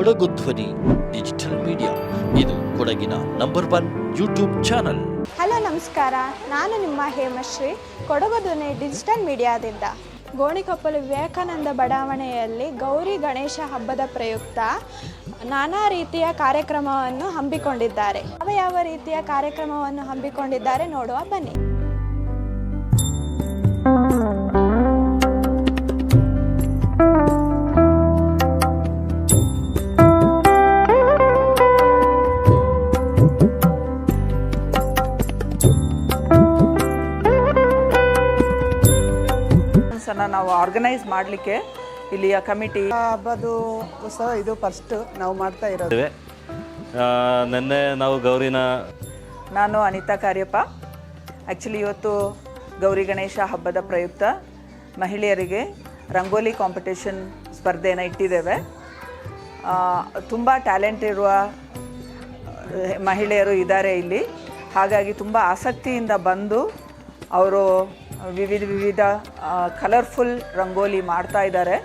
ಕೊಡಗು ಧ್ವನಿ, digital media. ಇದು ಕೊಡಗಿನ number one YouTube channel. Hello, ನಮಸ್ಕಾರ. ನಾನು ನಿಮ್ಮ ಹೇಮಶ್ರೀ. ಕೊಡಗು ಧ್ವನಿ ಡಿಜಿಟಲ್ ಮೀಡಿಯಾದಿಂದ. ಗೋಣಿಕೊಪ್ಪಲು ವಿವೇಕಾನಂದ ಬಡಾವಣೆಯಲ್ಲಿ ಗೌರಿ ಗಣೇಶ ಹಬ್ಬದ ಪ್ರಯುಕ್ತ ನಾನಾ ರೀತಿಯ ಕಾರ್ಯಕ್ರಮವನ್ನು ಹಮ್ಮಿಕೊಂಡಿದ್ದಾರೆ. ಯಾವ ಯಾವ ರೀತಿಯ ಕಾರ್ಯಕ್ರಮವನ್ನು ಹಮ್ಮಿಕೊಂಡಿದ್ದಾರೆ ನೋಡುವ ಬನ್ನಿ. ಅನ್ನ ನಾವು ಆರ್ಗನೈಸ್ ಮಾಡಲಿಕ್ಕೆ ಇಲ್ಲಿಯ ಕಮಿಟಿ ಹಬ್ಬದು ಉತ್ಸವ ಇದು ಫಸ್ಟ್ ನಾವು ಮಾಡ್ತಾ ಇರೋದು. ನಿನ್ನೆ ನಾವು ಗೌರಿನ ನಾನು ಅನಿತಾ ಕಾರ್ಯಪ್ಪ. ಆ್ಯಕ್ಚುಲಿ ಇವತ್ತು ಗೌರಿ ಗಣೇಶ ಹಬ್ಬದ ಪ್ರಯುಕ್ತ ಮಹಿಳೆಯರಿಗೆ ರಂಗೋಲಿ ಕಾಂಪಿಟೇಷನ್ ಸ್ಪರ್ಧೆಯನ್ನು ಇಟ್ಟಿದ್ದೇವೆ. ತುಂಬ ಟ್ಯಾಲೆಂಟ್ ಇರುವ ಮಹಿಳೆಯರು ಇದ್ದಾರೆ ಇಲ್ಲಿ. ಹಾಗಾಗಿ ತುಂಬ ಆಸಕ್ತಿಯಿಂದ ಬಂದು ಅವರು ವಿವಿಧ ವಿವಿಧ ಕಲರ್ಫುಲ್ ರಂಗೋಲಿ ಮಾಡ್ತಾ ಇದ್ದಾರೆ.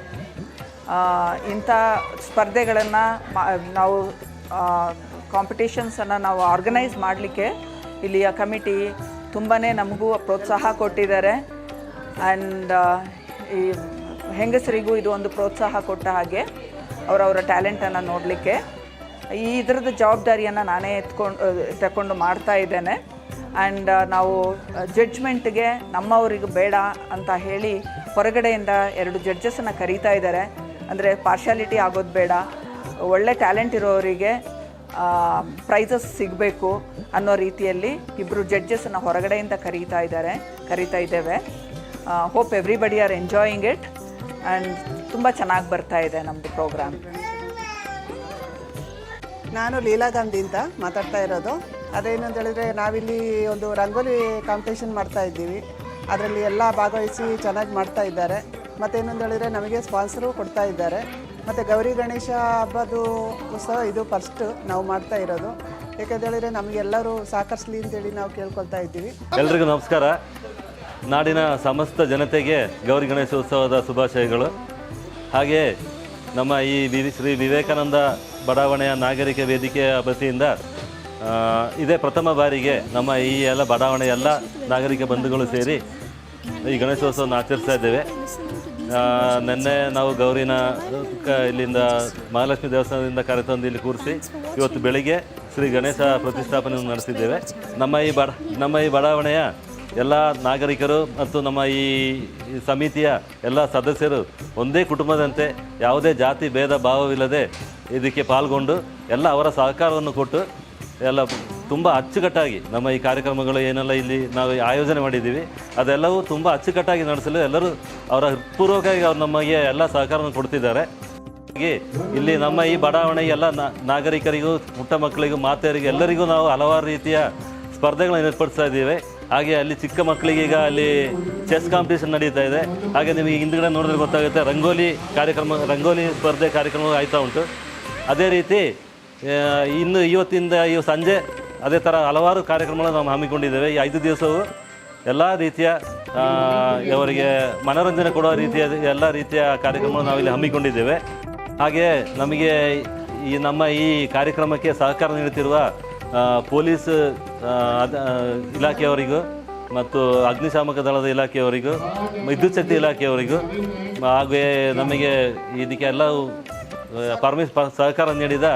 ಇಂಥ ಸ್ಪರ್ಧೆಗಳನ್ನು ನಾವು ಕಾಂಪಿಟೇಷನ್ಸನ್ನು ನಾವು ಆರ್ಗನೈಸ್ ಮಾಡಲಿಕ್ಕೆ ಇಲ್ಲಿಯ ಕಮಿಟಿ ತುಂಬಾ ನಮಗೂ ಪ್ರೋತ್ಸಾಹ ಕೊಟ್ಟಿದ್ದಾರೆ. ಆ್ಯಂಡ್ ಈ ಹೆಂಗಸರಿಗೂ ಇದು ಒಂದು ಪ್ರೋತ್ಸಾಹ ಕೊಟ್ಟ ಹಾಗೆ ಅವರವರ ಟ್ಯಾಲೆಂಟನ್ನು ನೋಡಲಿಕ್ಕೆ. ಈ ಇದರದ ಜವಾಬ್ದಾರಿಯನ್ನು ನಾನೇ ಎತ್ಕೊಂಡು ತಗೊಂಡು ಮಾಡ್ತಾ ಇದ್ದೇನೆ. ಆ್ಯಂಡ್ ನಾವು ಜಡ್ಜ್ಮೆಂಟ್ಗೆ ನಮ್ಮವರಿಗೆ ಬೇಡ ಅಂತ ಹೇಳಿ ಹೊರಗಡೆಯಿಂದ ಎರಡು ಜಡ್ಜಸ್ಸನ್ನು ಕರೀತಾ ಇದ್ದಾರೆ. ಅಂದರೆ ಪಾರ್ಶಾಲಿಟಿ ಆಗೋದು ಬೇಡ. ಒಳ್ಳೆ ಟ್ಯಾಲೆಂಟ್ ಇರೋವರಿಗೆ ಪ್ರೈಸಸ್ ಸಿಗಬೇಕು ಅನ್ನೋ ರೀತಿಯಲ್ಲಿ ಇಬ್ಬರು ಜಡ್ಜಸನ್ನು ಹೊರಗಡೆಯಿಂದ ಕರೀತಾ ಇದ್ದಾರೆ, ಕರೀತಾ ಇದ್ದೇವೆ. Hope everybody are enjoying it and ತುಂಬ ಚೆನ್ನಾಗಿ ಬರ್ತಾ ಇದೆ ನಮ್ಮದು ಪ್ರೋಗ್ರಾಮ್ ನಾನು ಲೀಲಾ ಗಾಂಧಿ ಅಂತ ಮಾತಾಡ್ತಾ ಇರೋದು. ಅದೇನು ಅಂತ ಹೇಳಿದ್ರೆ ನಾವಿಲ್ಲಿ ಒಂದು ರಂಗೋಲಿ ಕಾಂಪಿಟೇಷನ್ ಮಾಡ್ತಾ ಇದ್ದೀವಿ. ಅದರಲ್ಲಿ ಎಲ್ಲ ಭಾಗವಹಿಸಿ ಚೆನ್ನಾಗಿ ಮಾಡ್ತಾ ಇದ್ದಾರೆ. ಮತ್ತು ಏನಂತ ಹೇಳಿದ್ರೆ ನಮಗೆ ಸ್ಪಾನ್ಸರು ಕೊಡ್ತಾ ಇದ್ದಾರೆ. ಮತ್ತು ಗೌರಿ ಗಣೇಶ ಹಬ್ಬದು ಉತ್ಸವ ಇದು ಫಸ್ಟ್ ನಾವು ಮಾಡ್ತಾ ಇರೋದು. ಯಾಕಂತ ಹೇಳಿದ್ರೆ ನಮಗೆಲ್ಲರೂ ಸಹಕರಿಸಲಿ ಅಂತೇಳಿ ನಾವು ಕೇಳ್ಕೊಳ್ತಾ ಇದ್ದೀವಿ. ಎಲ್ರಿಗೂ ನಮಸ್ಕಾರ. ನಾಡಿನ ಸಮಸ್ತ ಜನತೆಗೆ ಗೌರಿ ಗಣೇಶ ಉತ್ಸವದ ಶುಭಾಶಯಗಳು. ಹಾಗೆ ನಮ್ಮ ಈ ಶ್ರೀ ವಿವೇಕಾನಂದ ಬಡಾವಣೆಯ ನಾಗರಿಕ ವೇದಿಕೆಯ ಆ, ಇದೇ ಪ್ರಥಮ ಬಾರಿಗೆ ನಮ್ಮ ಈ ಎಲ್ಲ ಬಡಾವಣೆ ಎಲ್ಲ ನಾಗರಿಕ ಬಂಧುಗಳು ಸೇರಿ ಈ ಗಣೇಶೋತ್ಸವನ ಆಚರಿಸ್ತಾ ಇದ್ದೇವೆ. ನಿನ್ನೆ ನಾವು ಗೌರಿನ ಇಲ್ಲಿಂದ ಮಹಾಲಕ್ಷ್ಮಿ ದೇವಸ್ಥಾನದಿಂದ ಕರೆತಂದು ಇಲ್ಲಿ ಕೂರಿಸಿ ಇವತ್ತು ಬೆಳಿಗ್ಗೆ ಶ್ರೀ ಗಣೇಶ ಪ್ರತಿಷ್ಠಾಪನೆಯನ್ನು ನಡೆಸಿದ್ದೇವೆ. ನಮ್ಮ ಈ ಬಡ, ನಮ್ಮ ಈ ಬಡಾವಣೆಯ ಎಲ್ಲ ನಾಗರಿಕರು ಮತ್ತು ನಮ್ಮ ಈ ಸಮಿತಿಯ ಎಲ್ಲ ಸದಸ್ಯರು ಒಂದೇ ಕುಟುಂಬದಂತೆ ಯಾವುದೇ ಜಾತಿ, ಭೇದ, ಭಾವವಿಲ್ಲದೆ ಇದಕ್ಕೆ ಪಾಲ್ಗೊಂಡು ಎಲ್ಲ ಅವರ ಸಹಕಾರವನ್ನು ಕೊಟ್ಟು ಎಲ್ಲ ತುಂಬ ಅಚ್ಚುಕಟ್ಟಾಗಿ ನಮ್ಮ ಈ ಕಾರ್ಯಕ್ರಮಗಳು ಏನೆಲ್ಲ ಇಲ್ಲಿ ನಾವು ಆಯೋಜನೆ ಮಾಡಿದ್ದೀವಿ, ಅದೆಲ್ಲವೂ ತುಂಬ ಅಚ್ಚುಕಟ್ಟಾಗಿ ನಡೆಸಲು ಎಲ್ಲರೂ ಅವರ ಹೃತ್ಪೂರ್ವಕವಾಗಿ ಅವ್ರು ನಮಗೆ ಎಲ್ಲ ಸಹಕಾರವನ್ನು ಕೊಡ್ತಿದ್ದಾರೆ. ಇಲ್ಲಿ ನಮ್ಮ ಈ ಬಡಾವಣೆ ಎಲ್ಲ ನಾಗರಿಕರಿಗೂ, ಪುಟ್ಟ ಮಕ್ಕಳಿಗೂ, ಮಾತೆಯರಿಗೂ, ಎಲ್ಲರಿಗೂ ನಾವು ಹಲವಾರು ರೀತಿಯ ಸ್ಪರ್ಧೆಗಳನ್ನು ಏರ್ಪಡಿಸ್ತಾ ಇದ್ದೀವಿ. ಹಾಗೆ ಅಲ್ಲಿ ಚಿಕ್ಕ ಮಕ್ಕಳಿಗೆ ಈಗ ಅಲ್ಲಿ ಚೆಸ್ ಕಾಂಪಿಟೇಷನ್ ನಡೀತಾ ಇದೆ. ಹಾಗೆ ನಿಮಗೆ ಹಿಂದ್ಗಡೆ ನೋಡಿದ್ರೆ ಗೊತ್ತಾಗುತ್ತೆ, ರಂಗೋಲಿ ಕಾರ್ಯಕ್ರಮ, ರಂಗೋಲಿ ಸ್ಪರ್ಧೆ ಕಾರ್ಯಕ್ರಮ ಆಯ್ತಾ ಉಂಟು. ಅದೇ ರೀತಿ ಇನ್ನು ಇವತ್ತಿಂದ ಇವ ಸಂಜೆ ಅದೇ ಥರ ಹಲವಾರು ಕಾರ್ಯಕ್ರಮಗಳು ನಾವು ಹಮ್ಮಿಕೊಂಡಿದ್ದೇವೆ. ಈ ಐದು ದಿವಸವು ಎಲ್ಲ ರೀತಿಯ ಅವರಿಗೆ ಮನೋರಂಜನೆ ಕೊಡುವ ರೀತಿಯ, ಎಲ್ಲ ರೀತಿಯ ಕಾರ್ಯಕ್ರಮಗಳು ನಾವಿಲ್ಲಿ ಹಮ್ಮಿಕೊಂಡಿದ್ದೇವೆ. ಹಾಗೆ ನಮಗೆ ಈ ನಮ್ಮ ಈ ಕಾರ್ಯಕ್ರಮಕ್ಕೆ ಸಹಕಾರ ನೀಡುತ್ತಿರುವ ಪೊಲೀಸ್ ಇಲಾಖೆಯವರಿಗೂ ಮತ್ತು ಅಗ್ನಿಶಾಮಕ ದಳದ ಇಲಾಖೆಯವರಿಗೂ, ವಿದ್ಯುತ್ ಶಕ್ತಿ ಇಲಾಖೆಯವರಿಗೂ, ಹಾಗೆ ನಮಗೆ ಇದಕ್ಕೆಲ್ಲ ಪರ್ಮಿಸ್ ಸಹಕಾರ ನೀಡಿದ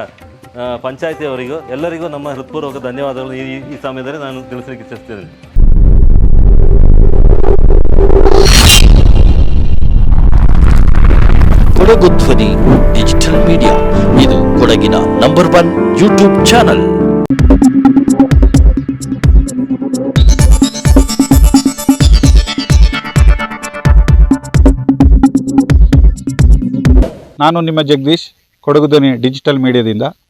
ಪಂಚಾಯತಿಯವರಿಗೂ ಎಲ್ಲರಿಗೂ ನಮ್ಮ ಹೃತ್ಪೂರ್ವಕ ಧನ್ಯವಾದಗಳು. ಈ ಈ ಸಮಯದಲ್ಲಿ ನಾನು ತಿಳಿಸಲಿಕ್ಕೆ ಇಚ್ಛಿಸ್ತೇನೆ ಕೊಡಗು ಧ್ವನಿ ಡಿಜಿಟಲ್ ಮೀಡಿಯಾ. ಇದು ಕೊಡಗಿನ ನಂಬರ್ ಒನ್ ಯೂಟ್ಯೂಬ್ ಚಾನಲ್. ನಾನು ನಿಮ್ಮ ಜಗದೀಶ್ ಕೊಡಗು ಧ್ವನಿ ಡಿಜಿಟಲ್ ಮೀಡಿಯಾದಿಂದ.